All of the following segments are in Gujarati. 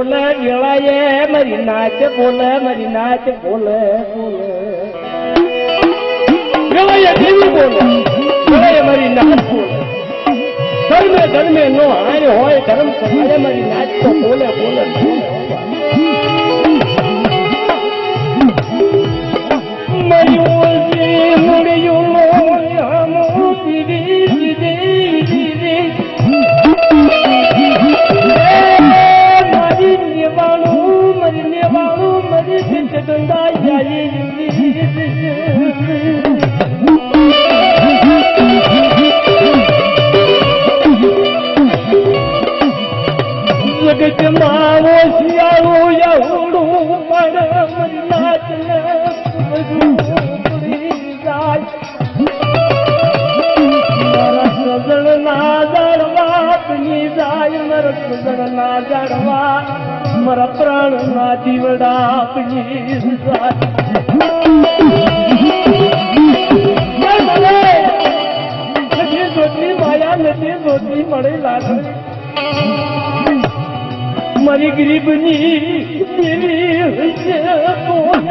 બોલે ગેળાએ મારી નાચ બોલે, મારી નાચ બોલે બોલે. ગેળાએ દેવી બોલે ગેળાએ મારી નાચ બોલે. ધર્મે ધર્મે નો હાય હોય, ધર્મ સભાએ મારી નાચ તો બોલે બોલે મયુજી ના જાણવા મારા પ્રાણ ના જીવડા જોતી માયા નથી જોતી મળે લાગણી મારી ગરીબની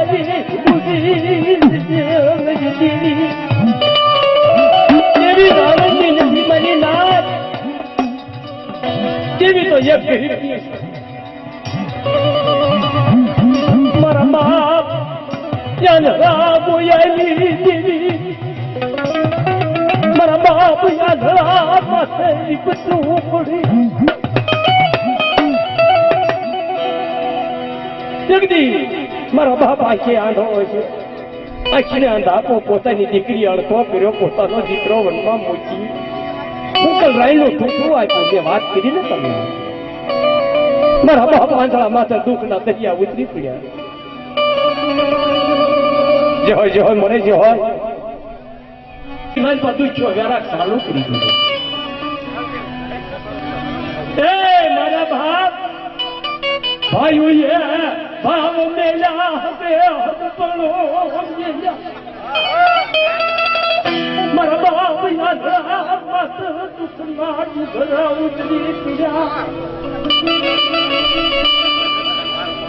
દેવી બુધી એક. મારા બાપ યાદરા બોયાલી દેવી મારા બાપ યાદરા પાસે નીકળતું પડી જગદી મારા બાપ આખી આંધો છે આખીને આંધા પોતાની દીકરી અડધો કર્યો પોતાનો દીકરો વનમાં મૂકી મુકલ રાયનું ટૂંકું આપ્યું મેં વાત કરી ને તમે મારા બાપ પાંચળા માથે દુઃખના દરિયા ઉતરી પડ્યા. જે હોય જે હોય, મને જે હોય. પાસે દુખ્યો વેરા ચાલુ મારા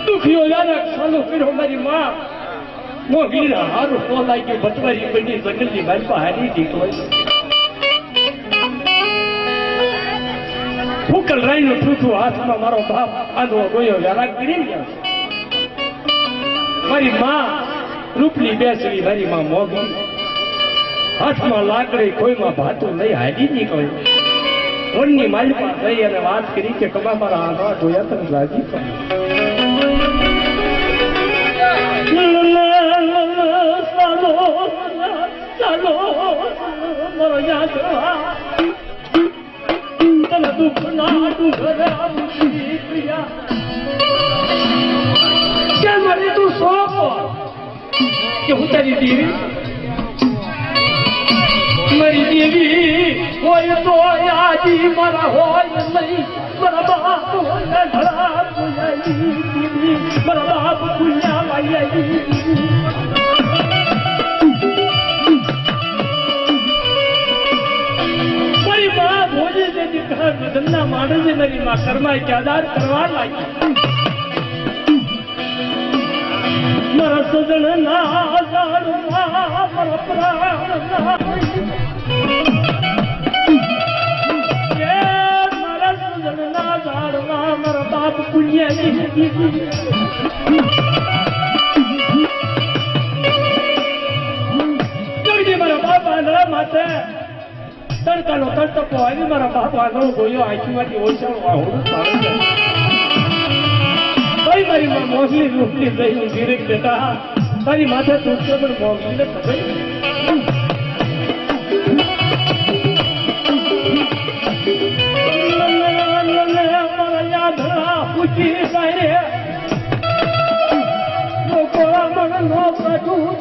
દુખીઓ યાદ સાલો કર્યો મારી માં. મોગી હારું સો લાગ્યો બટવારી બની મારી પાસે હારી દીકરો ફૂકલ રાઈનું ઠૂઠું હાથમાં મારો બાપ આંધો ગોયો વ્યારા કરી ગયા મારી માં રૂપલી બેસરી મારી માં મોગી. હાથમાં લાકડી કોઈમાં ભાતું લઈ હાજી નીકળી વનની માલિકા જઈ અને વાત કરી કે કમા મારા આંધળા જોયા તમે રાજી ચાલો મારો તન પ્રિયા કે મારી તું સોપ કે હું તારી દેવી હોય તો આજી મારા હોય નહીં. મારા બાપ હોય પુયાઈ દેવી મારા બાપ પુયા વાઈ કરવા લાગી. મારા સજણ ના મારા પ્રાણ ના તડકાનો તડકો આવી મારા બાપ આંધળો ગોયો આહોડું તાળે છે કઈ મારી માં મોગલી રૂપની દઈ ગીરીક બેટા તારી માથે તૂટશે પણ મોગલીને ખબર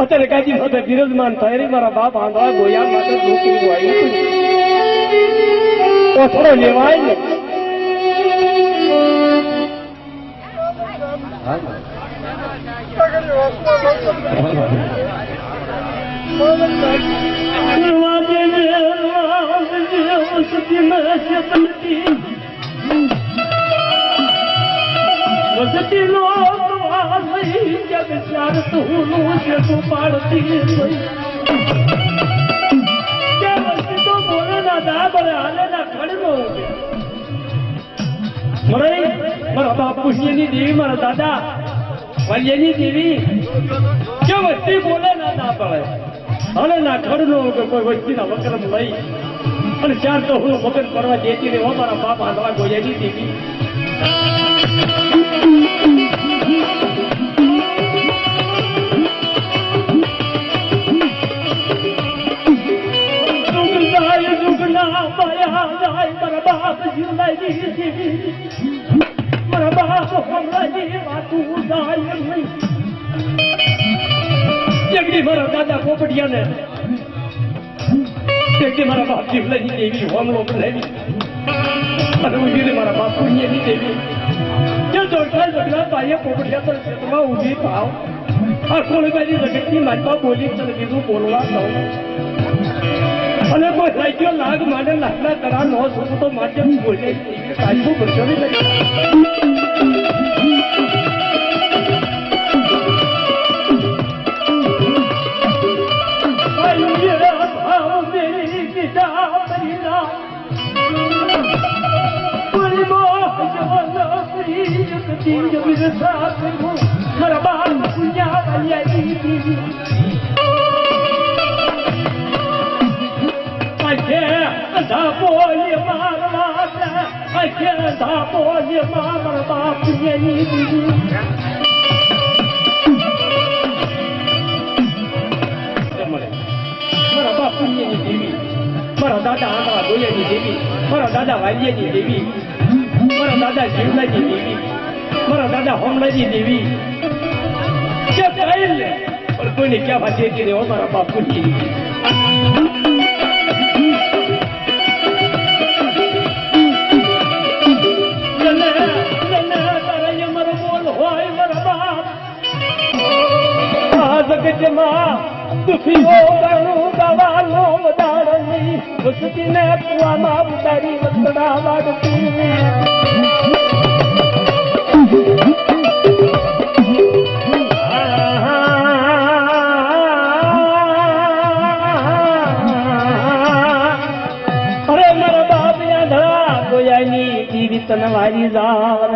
અત્યારે કાજી સાથે બિરાજમાન થાય મારા બાપ આંધળા ગોયા માટે દુઃખી વાયું ઓછો લેવાય ને. વસતી નો જગ ચાર કે વસ્તી બોલે ના ના પડે હાલે ના ખડનો કોઈ વસ્તીના વક્રમ લઈ અને ચાર તો હું મગન કરવા દેતી રહેવા મારા બાપ આંધળા ગોયાની દેવી દેવી મારા બાપ હમણાં વાતું જગડી મારા દાદા પોપડિયાને જગડી મારા બાપ જીવલાઈ દેવી મારા બાપ પુણ્યની દેવી જે જોડતા ઝઘડા પાયે પોપડિયા પર ક્ષેત્રમાં ઊભી થાવ આ કોળીબાજી જગતની માલપા બોલી કીધું બોલવા દઉં અને કોઈ સાહિત્ય લાગ માટે લાગના કરા નો સુખ તો માટે બોલે ધાપોલી મારવા અખે ધાપોલી માર બાપની દીદી મારા બાપ પુણ્યની દેવી મારા દાદા આંકડા ગોયાની દેવી મારા દાદા વાલ્યની દેવી મારા દાદા જીવલાની દેવી મારા દાદા હોમલાની દેવી કે કઈ લે પણ કોઈને ક્યાં બાપ પુણ્યની દેવી કુવામાં ઉતારી વસડા વાડતી દીવી વારી જાવ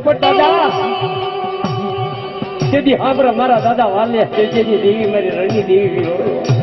પોપટ દાદા. તેથી સાંભળે મારા દાદા વાલે જેની દેવી મારી રણની દેવી વિહોરો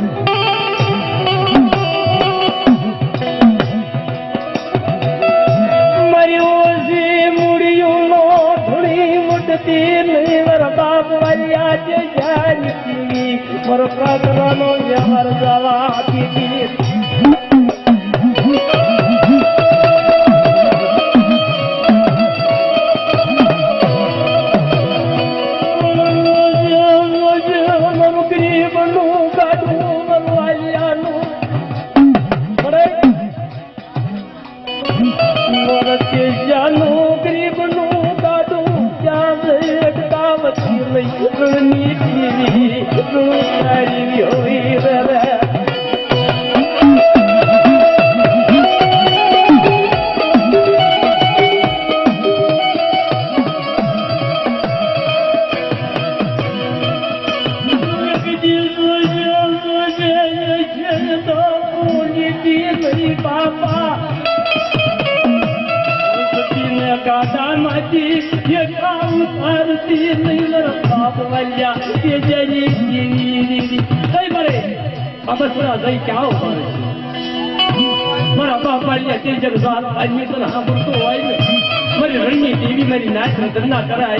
બાપા. ગાડામાંથી એક ઉતારતી નહીં બાપ વાલ્યા. એ જરી કઈ મરે. આ બસ મારા જઈ ક્યાં પડે મારા બાપ વાલ્યા તે જગ વાત આદમી તો સાંભળતો હોય ને. મારી રણની દેવી મારી નાચ ધંધા કરાય